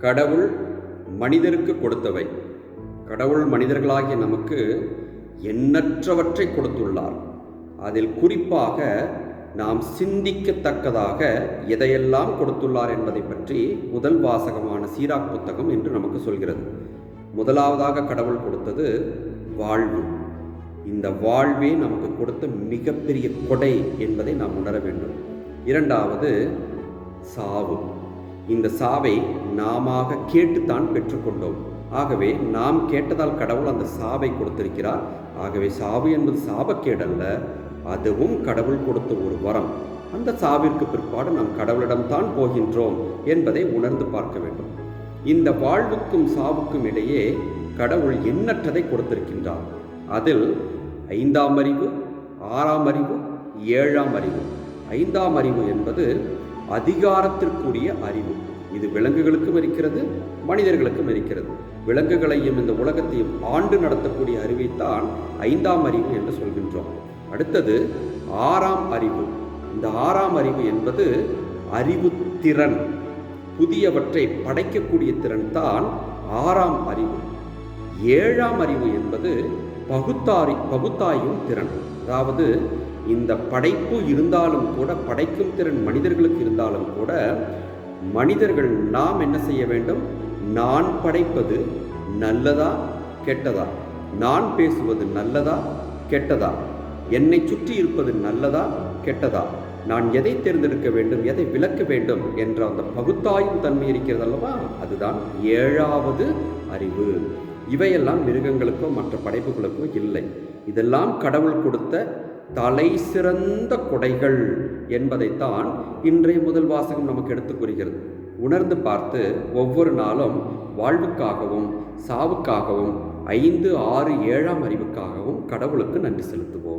கடவுள் மனிதருக்கு கொடுத்தவை. கடவுள் மனிதர்களாகிய நமக்கு எண்ணற்றவற்றை கொடுத்துள்ளார். அதில் குறிப்பாக நாம் சிந்திக்கத்தக்கதாக எதையெல்லாம் கொடுத்துள்ளார் என்பதை பற்றி முதல் வாசகமான சீராக் புத்தகம் என்று நமக்கு சொல்கிறது. முதலாவதாக கடவுள் கொடுத்தது வாழ்வு. இந்த வாழ்வே நமக்கு கொடுத்த மிகப்பெரிய கொடை என்பதை நாம் உணர வேண்டும். இரண்டாவது சாவு. இந்த சாவை நாம கேட்டுத்தான் பெற்றுக்கொண்டோம். ஆகவே நாம் கேட்டதால் கடவுள் அந்த சாவை கொடுத்திருக்கிறார். ஆகவே சாவு என்பது சாபக்கேடல்ல அதுவும் கடவுள் கொடுத்த ஒரு வரம். அந்த சாவிற்கு பிற்பாடு நாம் கடவுளிடம்தான் போகின்றோம் என்பதை உணர்ந்து பார்க்க வேண்டும். இந்த வாழ்வுக்கும் சாவுக்கும் இடையே கடவுள் எண்ணற்றதை கொடுத்திருக்கின்றார். அதில் ஐந்தாம் அறிவு ஆறாம் அறிவு ஏழாம் அறிவு. ஐந்தாம் அறிவு என்பது அதிகாரத்திற்குரிய அறிவு. இது விலங்குகளுக்கும் இருக்கிறது மனிதர்களுக்கும் இருக்கிறது. விலங்குகளையும் இந்த உலகத்தையும் ஆண்டு நடத்தக்கூடிய அறிவைத்தான் ஐந்தாம் அறிவு என்று சொல்கின்றோம். அடுத்தது ஆறாம் அறிவு. இந்த ஆறாம் அறிவு என்பது அறிவு திறன். புதியவற்றை படைக்கக்கூடிய திறன் தான் ஆறாம் அறிவு. ஏழாம் அறிவு என்பது பகுத்தாரி பகுத்தாயும் திறன். அதாவது இந்த படைப்பு இருந்தாலும் கூட படைக்கும் திறன் மனிதர்களுக்கு இருந்தாலும் கூட மனிதர்கள் நாம் என்ன செய்ய வேண்டும்? நான் படைப்பது நல்லதா கெட்டதா? நான் பேசுவது நல்லதா கெட்டதா? என்னை சுற்றி இருப்பது நல்லதா கெட்டதா? நான் எதை தேர்ந்தெடுக்க வேண்டும் எதை விளக்க வேண்டும் என்ற அந்த பகுத்தாயும் தன்மை இருக்கிறது அல்லவா? அதுதான் ஏழாவது அறிவு. இவையெல்லாம் மிருகங்களுக்கோ மற்ற படைப்புகளுக்கோ இல்லை. இதெல்லாம் கடவுள் கொடுத்த தலை சிறந்த கொடைகள் என்பதைத்தான் இன்றைய முதல் வாசகம் நமக்கு எடுத்துக் கூறுகிறது. உணர்ந்து பார்த்து ஒவ்வொரு நாளும் வாழ்வுக்காகவும் சாவுக்காகவும் ஐந்து ஆறு ஏழாம் அறிவுக்காகவும் கடவுளுக்கு நன்றி செலுத்துவோம்.